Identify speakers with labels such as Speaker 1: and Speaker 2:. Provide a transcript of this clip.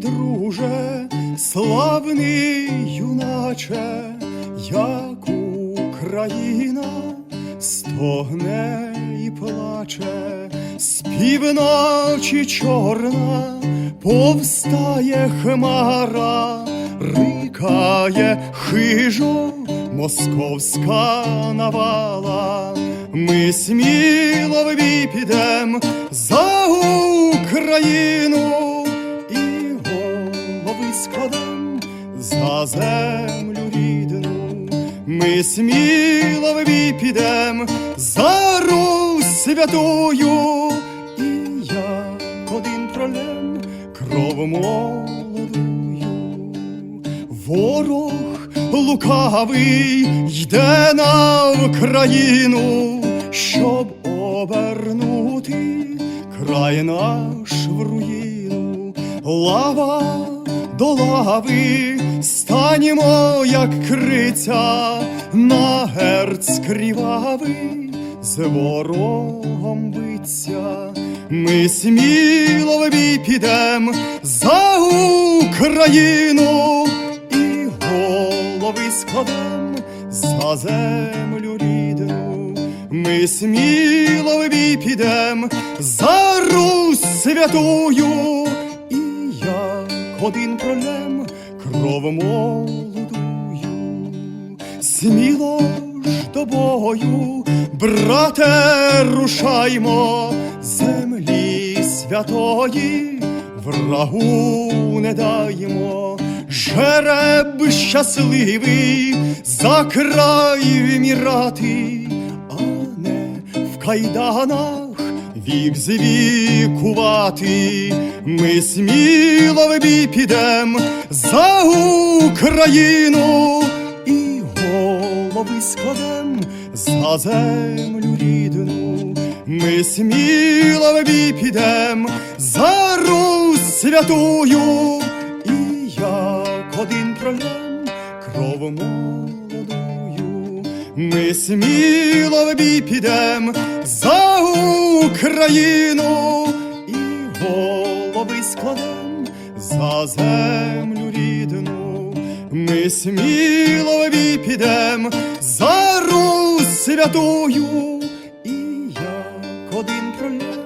Speaker 1: юначе, славний юначе, як Україна стогне і плаче, з півночі чорна повстає хмара, рикає хижо московська навала. Ми сміло в бій підем за Україну голови за землю рідну. Ми сміло в підем за Русь святую, і як один пролем кров молодую. Ворог лукавий йде на Україну, щоб обернути край наш в руїну. Лава до лави станімо, як криця, на герць кривавий з ворогом биться. Ми сміло в підем за Україну і голови складем за землю рідну. Ми сміло в підем за Русь святую, один пролем кров молодую. Сміло ж до бою, брате, рушаймо, землі святої, врагу не даймо, жереб щасливий за край вмірати, а не в кайданах вік звікувати. Ми сміло в бій підем за Україну і голови складем за землю рідну. Ми сміло в бій підем за Русь святую, і як один пролем кров молодую. Ми сміло в бій підем за Україну і голови складем за землю рідну, ми сміло в бій підем за Русь святою і як один прольот